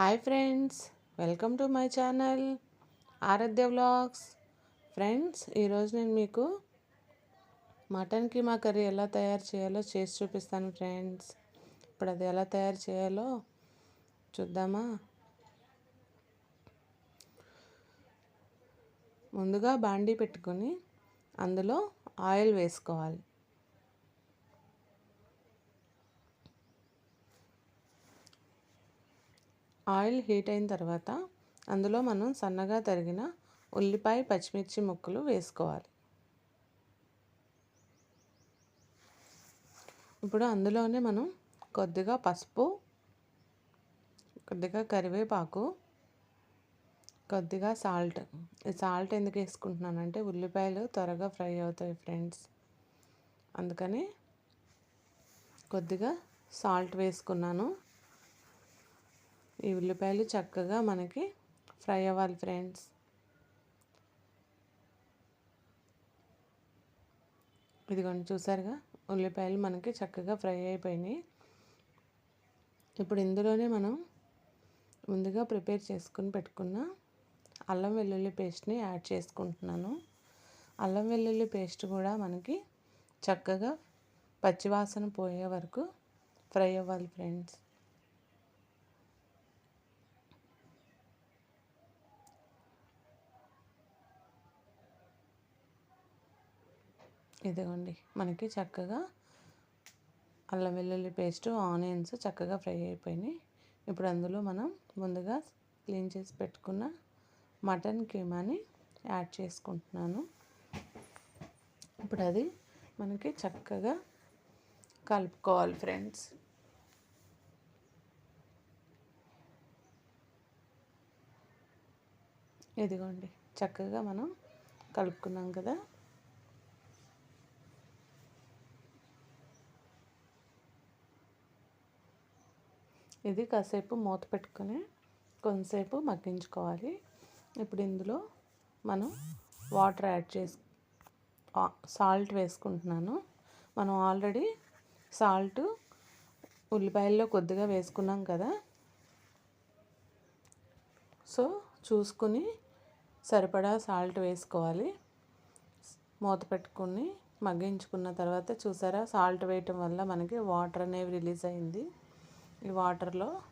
Hi friends welcome to my channel Aaradhya vlogs. Friends ఈరోజు నేను మీకు మటన్ కీమా కర్రీ ఎలా తయారు చేయాలో చేసి చూపిస్తాను ఫ్రెండ్స్. ఇప్పుడు అది ఎలా తయారు చేయాలో చూద్దామా? ముందుగా బాండీ పెట్టుకొని అందులో ఆయిల్ వేసుకోవాలి. ఆయిల్ హీట్ అయిన తర్వాత అందులో మనం సన్నగా తరిగిన ఉల్లిపాయ పచ్చిమిర్చి ముక్కలు వేసుకోవాలి. ఇప్పుడు అందులోనే మనం కొద్దిగా పసుపు కొద్దిగా కరివేపాకు కొద్దిగా సాల్ట్. ఈ సాల్ట్ ఎందుకు వేసుకుంటున్నానంటే ఉల్లిపాయలు త్వరగా ఫ్రై అవుతాయి ఫ్రెండ్స్. అందుకని కొద్దిగా సాల్ట్ వేసుకున్నాను. ఈ ఉల్లిపాయలు చక్కగా మనకి ఫ్రై అవ్వాలి ఫ్రెండ్స్. ఇదిగోండి చూసారుగా? ఉల్లిపాయలు మనకి చక్కగా ఫ్రై అయిపోయినాయి. ఇప్పుడు ఇందులోనే మనం ముందుగా ప్రిపేర్ చేసుకుని పెట్టుకున్న అల్లం వెల్లుల్లి పేస్ట్ని యాడ్ చేసుకుంటున్నాను. అల్లం వెల్లుల్లి పేస్ట్ కూడా మనకి చక్కగా పచ్చివాసన పోయే వరకు ఫ్రై అవ్వాలి ఫ్రెండ్స్. ఇదిగోండి మనకి చక్కగా అల్లం వెల్లుల్లి పేస్ట్ ఆనియన్స్ చక్కగా ఫ్రై అయిపోయినాయి. ఇప్పుడు అందులో మనం ముందుగా క్లీన్ చేసి పెట్టుకున్న మటన్ కీమాని యాడ్ చేసుకుంటున్నాను. ఇప్పుడు అది మనకి చక్కగా కలుపుకోవాలి ఫ్రెండ్స్. ఇదిగోండి చక్కగా మనం కలుపుకున్నాం కదా. ఇది కాసేపు మూత పెట్టుకొని కొంతసేపు మగ్గించుకోవాలి. ఇప్పుడు ఇందులో మనం వాటర్ యాడ్ చేసి సాల్ట్ వేసుకుంటున్నాను. మనం ఆల్రెడీ సాల్ట్ ఉల్లిపాయల్లో కొద్దిగా వేసుకున్నాం కదా. సో చూసుకుని సరిపడా సాల్ట్ వేసుకోవాలి. మూత పెట్టుకుని మగ్గించుకున్న తర్వాత చూసారా సాల్ట్ వేయటం వల్ల మనకి వాటర్ అనేవి రిలీజ్ అయింది. ఈ వాటర్లో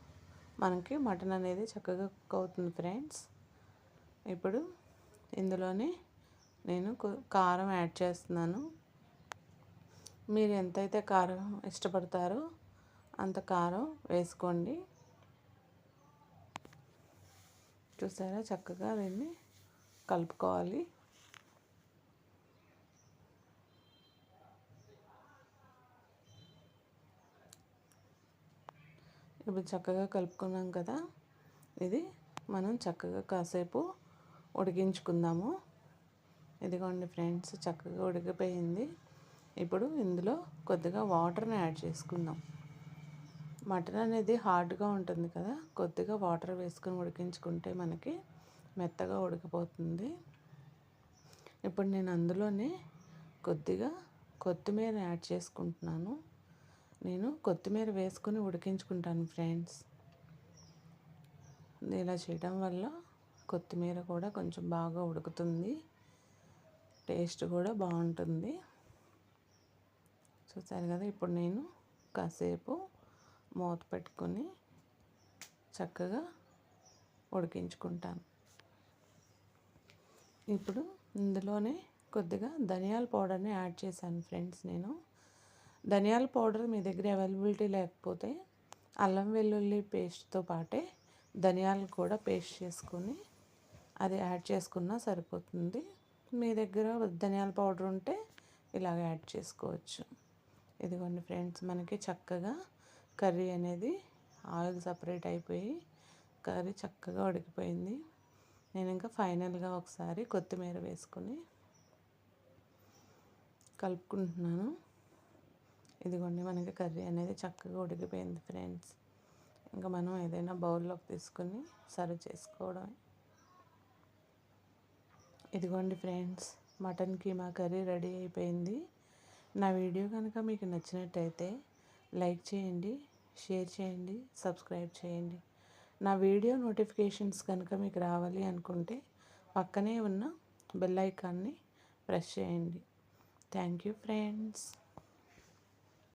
మనకి మటన్ అనేది చక్కగా కుక్ అవుతుంది ఫ్రెండ్స్. ఇప్పుడు ఇందులోనే నేను కారం యాడ్ చేస్తున్నాను. మీరు ఎంతైతే కారం ఇష్టపడతారో అంత కారం వేసుకోండి. చూసారా? చక్కగా దీన్ని కలుపుకోవాలి. ఇప్పుడు చక్కగా కలుపుకున్నాం కదా. ఇది మనం చక్కగా కాసేపు ఉడికించుకుందాము. ఇదిగోండి ఫ్రెండ్స్ చక్కగా ఉడికిపోయింది. ఇప్పుడు ఇందులో కొద్దిగా వాటర్ని యాడ్ చేసుకుందాం. మటన్ అనేది హార్డ్గా ఉంటుంది కదా. కొద్దిగా వాటర్ వేసుకుని ఉడికించుకుంటే మనకి మెత్తగా ఉడికిపోతుంది. ఇప్పుడు నేను అందులోనే కొద్దిగా కొత్తిమీర యాడ్ చేసుకుంటున్నాను. నేను కొత్తిమీర వేసుకుని ఉడికించుకుంటాను ఫ్రెండ్స్. ఇలా చేయడం వల్ల కొత్తిమీర కూడా కొంచెం బాగా ఉడుకుతుంది. టేస్ట్ కూడా బాగుంటుంది. చూసారు కదా ఇప్పుడు నేను కాసేపు మూత పెట్టుకొని చక్కగా ఉడికించుకుంటాను. ఇప్పుడు ఇందులోనే కొద్దిగా ధనియాల పౌడర్ని యాడ్ చేశాను ఫ్రెండ్స్ నేను. ధనియాల పౌడర్ మీ దగ్గర అవైలబిలిటీ లేకపోతే అల్లం వెల్లుల్లి పేస్ట్తో పాటే ధనియాలు కూడా పేస్ట్ చేసుకొని అది యాడ్ చేసుకున్నా సరిపోతుంది. మీ దగ్గర ధనియాల పౌడర్ ఉంటే ఇలాగ యాడ్ చేసుకోవచ్చు. ఇదిగోండి ఫ్రెండ్స్ మనకి చక్కగా కర్రీ అనేది ఆయిల్ సపరేట్ అయిపోయి కర్రీ చక్కగా ఉడికిపోయింది. నేను ఇంకా ఫైనల్గా ఒకసారి కొత్తిమీర వేసుకొని కలుపుకుంటున్నాను. ఇదిగోండి మనకి కర్రీ అనేది చక్కగా ఉడికిపోయింది ఫ్రెండ్స్. ఇంకా మనం ఏదైనా బౌల్లోకి తీసుకొని సర్వ్ చేసుకోవడమే. ఇదిగోండి friends mutton keema curry ready అయిపోయింది. నా వీడియో కనుక మీకు నచ్చినట్టయితే లైక్ చేయండి షేర్ చేయండి సబ్స్క్రైబ్ చేయండి. నా వీడియో నోటిఫికేషన్స్ కనుక మీకు రావాలి అనుకుంటే పక్కనే ఉన్న బెల్ ఐకాన్ని ప్రెస్ చేయండి. Thank you friends.